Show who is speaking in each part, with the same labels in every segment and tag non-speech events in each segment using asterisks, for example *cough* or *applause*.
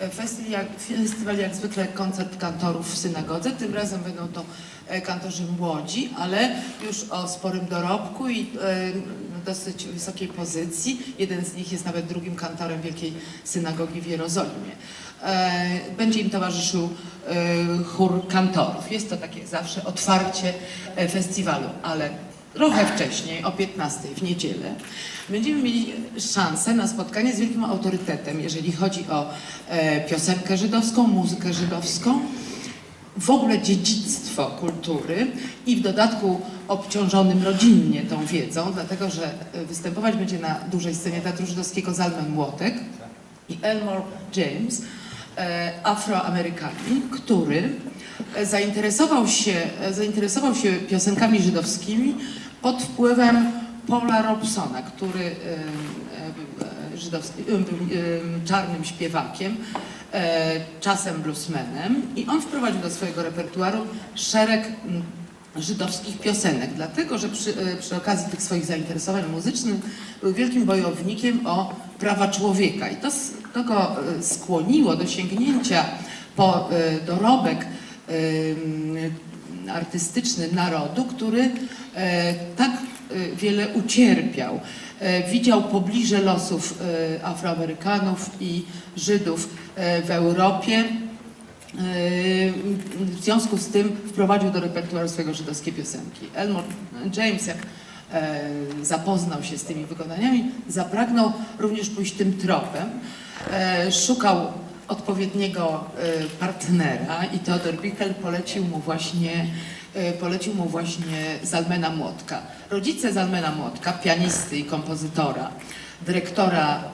Speaker 1: E, Festiwal jak, festiwal jak zwykle koncert kantorów w synagodze. Tym razem będą to e, kantorzy młodzi, ale już o sporym dorobku i e, dosyć wysokiej pozycji. Jeden z nich jest nawet drugim kantorem Wielkiej Synagogi w Jerozolimie. Będzie im towarzyszył chór kantorów. Jest to takie zawsze otwarcie festiwalu, ale trochę wcześniej, o 15 w niedzielę, będziemy mieli szansę na spotkanie z wielkim autorytetem, jeżeli chodzi o e, piosenkę żydowską, muzykę żydowską, w ogóle dziedzictwo kultury i w dodatku obciążonym rodzinnie tą wiedzą, dlatego że e, występować będzie na dużej scenie Teatru Żydowskiego Zalman Młotek i Elmore James, e, Afroamerykanin, który e, zainteresował się, e, zainteresował się piosenkami żydowskimi pod wpływem Paula Robsona, który był czarnym śpiewakiem, e, czasem bluesmenem i on wprowadził do swojego repertuaru szereg żydowskich piosenek, dlatego że przy, e, przy okazji tych swoich zainteresowań muzycznych był wielkim bojownikiem o prawa człowieka. I to, to go e, skłoniło do sięgnięcia po dorobek artystyczny narodu, który e, tak e, wiele ucierpiał. E, Widział pobliże losów Afroamerykanów i Żydów w Europie. W związku z tym wprowadził do repertuaru swojego żydowskie piosenki. Elmore James, jak zapoznał się z tymi wykonaniami, zapragnął również pójść tym tropem. Szukał odpowiedniego e, partnera i Theodor Bickel polecił mu właśnie e, polecił mu właśnie Zalmena Młotka. Rodzice Zalmena Młotka, pianisty i kompozytora, dyrektora,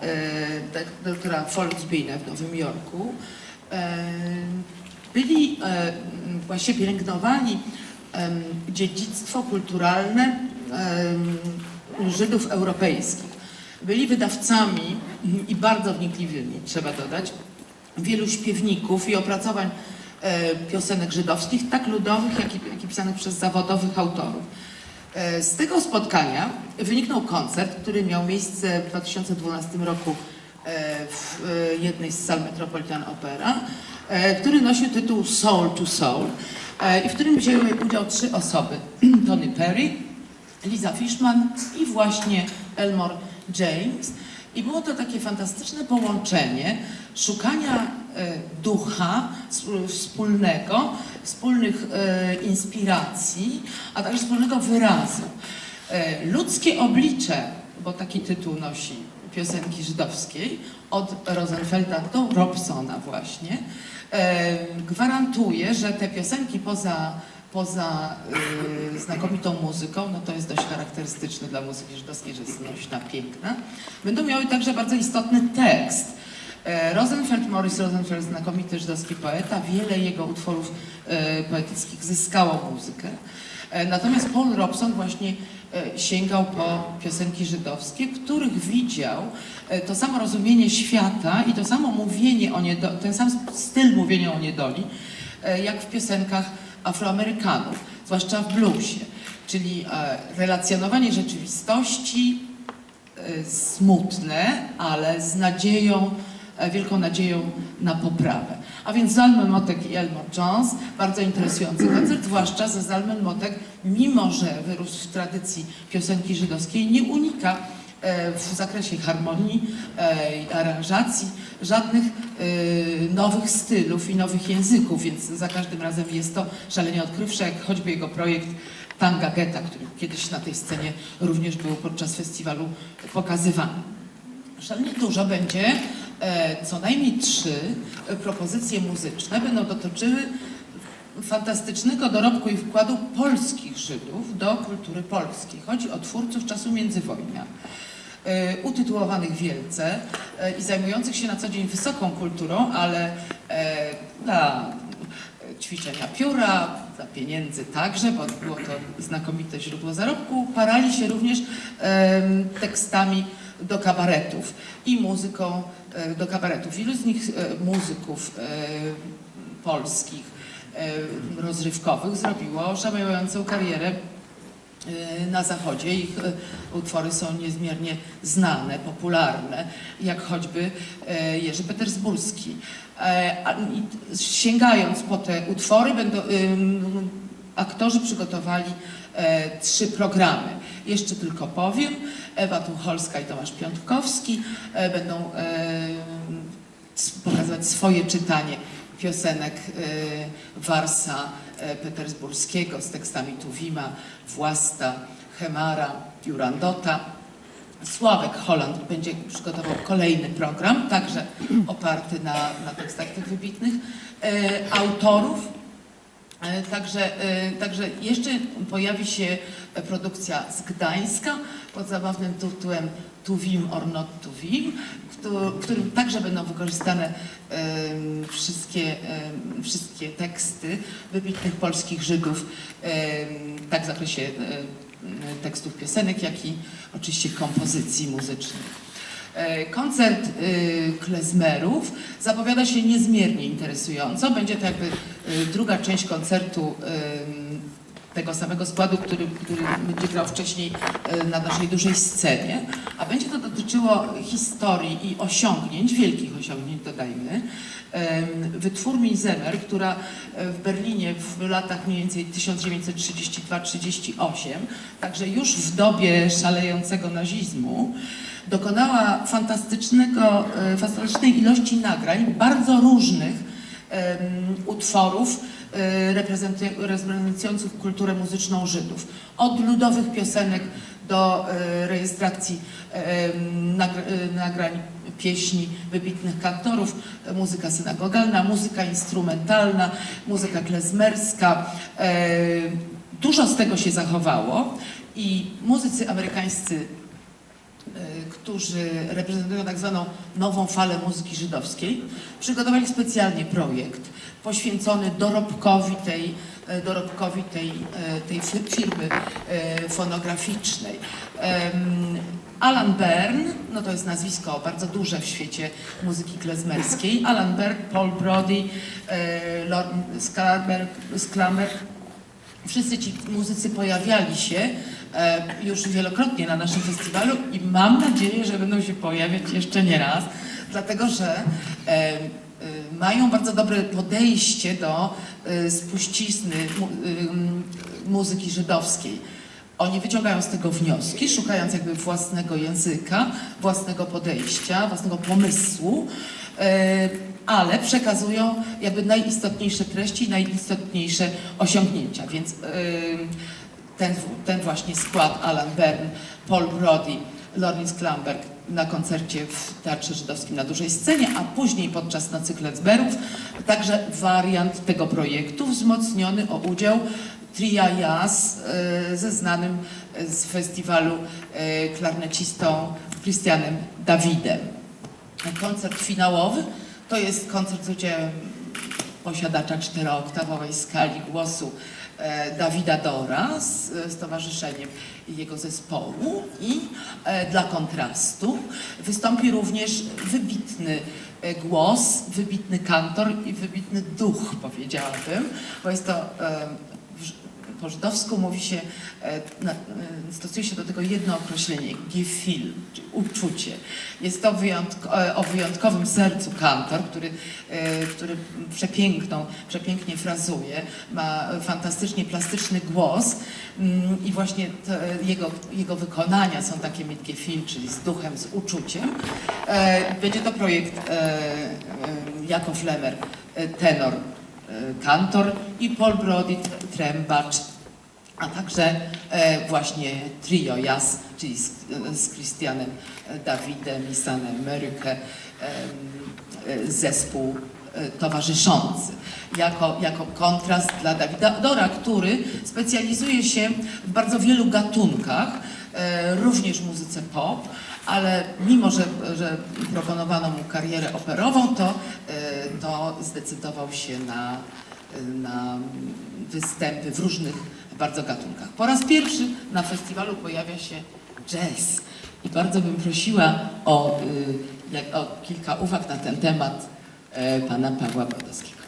Speaker 1: dyk- dyrektora Volksbühne w Nowym Jorku, byli właśnie pielęgnowali dziedzictwo kulturalne Żydów europejskich. Byli wydawcami i bardzo wnikliwymi, trzeba dodać, wielu śpiewników i opracowań e, piosenek żydowskich, tak ludowych, jak i, jak i pisanych przez zawodowych autorów. E, Z tego spotkania wyniknął koncert, który miał miejsce w 2012 roku e, w jednej z sal Metropolitan Opera, który nosił tytuł Soul to Soul i w którym wzięły udział trzy osoby. *clears throat* Tony Perry, Liza Fishman i właśnie Elmore James. I było to takie fantastyczne połączenie szukania e, ducha sp- wspólnego, wspólnych e, inspiracji, a także wspólnego wyrazu. E, Ludzkie oblicze, bo taki tytuł nosi piosenki żydowskiej, od Rosenfelda do Robsona właśnie, gwarantuje, że te piosenki poza, poza e, znakomitą muzyką, no to jest dość charakterystyczne dla muzyki żydowskiej, że jest nośna, piękna, będą miały także bardzo istotny tekst. E, Rosenfeld, Morris Rosenfeld, znakomity żydowski poeta, wiele jego utworów e, poetyckich zyskało muzykę. E, Natomiast Paul Robson właśnie e, sięgał po piosenki żydowskie, których widział e, to samo rozumienie świata i to samo mówienie o niedoli, ten sam styl mówienia o niedoli, e, jak w piosenkach Afroamerykanów, zwłaszcza w bluesie, czyli e, relacjonowanie rzeczywistości e, smutne, ale z nadzieją, e, wielką nadzieją na poprawę. A więc Zalman Motek i Elmore Jones, bardzo interesujący koncert, zwłaszcza, że Zalman Motek, mimo że wyrósł w tradycji piosenki żydowskiej, nie unika w zakresie harmonii e, i aranżacji żadnych e, nowych stylów i nowych języków, więc za każdym razem jest to szalenie odkrywcze, jak choćby jego projekt Tanga Geta, który kiedyś na tej scenie również był podczas festiwalu pokazywany. Szalenie dużo będzie, e, co najmniej trzy e, propozycje muzyczne będą dotyczyły fantastycznego dorobku i wkładu polskich Żydów do kultury polskiej. Chodzi o twórców czasu międzywojnia, e, utytułowanych wielce e, i zajmujących się na co dzień wysoką kulturą, ale e, dla ćwiczenia pióra, dla pieniędzy także, bo było to znakomite źródło zarobku, parali się również tekstami do kabaretów i muzyką e, do kabaretów. Wielu z nich e, muzyków e, polskich, e, rozrywkowych zrobiło szalejącą karierę y, na zachodzie. Ich y, utwory są niezmiernie znane, popularne, jak choćby y, Jerzy Petersburski. Sięgając po te utwory, będą, ym, aktorzy przygotowali trzy programy. Jeszcze tylko powiem, Ewa Tucholska i Tomasz Piątkowski będą pokazywać swoje czytanie piosenek Warsa Petersburskiego z tekstami Tuwima, Własta, Chemara, Jurandota. Sławek Holland będzie przygotował kolejny program, także oparty na, na tekstach tych wybitnych e, autorów. E, Także, e, także jeszcze pojawi się produkcja z Gdańska pod zabawnym tytułem Tuwim or not Tuwim, w którym także będą wykorzystane wszystkie, wszystkie teksty wybitnych polskich Żydów, tak w zakresie tekstów piosenek, jak i oczywiście kompozycji muzycznych. E, Koncert y, klezmerów zapowiada się niezmiernie interesująco. Będzie to jakby y, druga część koncertu tego samego składu, który, który będzie grał wcześniej y, na naszej dużej scenie. A będzie to dotyczyło historii i osiągnięć, wielkich osiągnięć dodajmy, ym, wytwórni Zemer, która y, w Berlinie w latach mniej więcej 1932-38, także już w dobie szalejącego nazizmu, dokonała fantastycznego, e, fantastycznej ilości nagrań, bardzo różnych em, utworów e, reprezentujących kulturę muzyczną Żydów. Od ludowych piosenek do e, rejestracji e, nagrań pieśni wybitnych kantorów, muzyka synagogalna, muzyka instrumentalna, muzyka klezmerska. Dużo z tego się zachowało i muzycy amerykańscy y, którzy reprezentują tak zwaną nową falę muzyki żydowskiej, przygotowali specjalnie projekt poświęcony dorobkowi tej, e, dorobkowi tej, e, tej fi- firmy e, fonograficznej. Alan Byrne, no to jest nazwisko bardzo duże w świecie muzyki klezmerskiej. Alan Byrne, Paul Brody, Sklamberg, Sklamberg Wszyscy ci muzycy pojawiali się już wielokrotnie na naszym festiwalu i mam nadzieję, że będą się pojawiać jeszcze nie raz, dlatego że mają bardzo dobre podejście do e, spuścizny ym, muzyki żydowskiej. Oni wyciągają z tego wnioski, szukając jakby własnego języka, własnego podejścia, własnego pomysłu, e, ale przekazują jakby najistotniejsze treści, najistotniejsze osiągnięcia. Więc e, ten, ten właśnie skład Alan Byrne, Paul Brody, Lawrence Klamberg na koncercie w Teatrze Żydowskim na dużej scenie, a później podczas Nocy Klecberów także wariant tego projektu wzmocniony o udział tria jazz e, ze znanym e, z festiwalu e, klarnecistą Christianem Dawidem. Koncert finałowy to jest koncert z udziałem posiadacza czterooktawowej skali głosu e, Dawida Dora z, z towarzyszeniem jego zespołu i e, dla kontrastu wystąpi również wybitny e, głos, wybitny kantor i wybitny duch, powiedziałabym, bo jest to e, po żydowsku mówi się, e, e, stosuje się do tego jedno określenie, gefühl, czyli uczucie. Jest to wyjątko, e, o wyjątkowym sercu kantor, który, który przepiękną, przepięknie frazuje, ma fantastycznie plastyczny głos mm, i właśnie te, jego, jego wykonania są takie mit gefühl, czyli z duchem, z uczuciem. Będzie to projekt Jakow Lemer, tenor, kantor i Paul Brody, trębacz, a także e, właśnie trio jazz, czyli z, z Christianem Dawidem i Sanem Merykę, e, zespół e, towarzyszący. Jako, jako kontrast dla Dawida Dora, który specjalizuje się w bardzo wielu gatunkach, e, również muzyce pop, ale mimo, że, że proponowano mu karierę operową, to, e, to zdecydował się na, na występy w różnych bardzo gatunkach. Po raz pierwszy na festiwalu pojawia się jazz i bardzo bym prosiła o, y, o kilka uwag na ten temat e, pana Pawła Brodowskiego.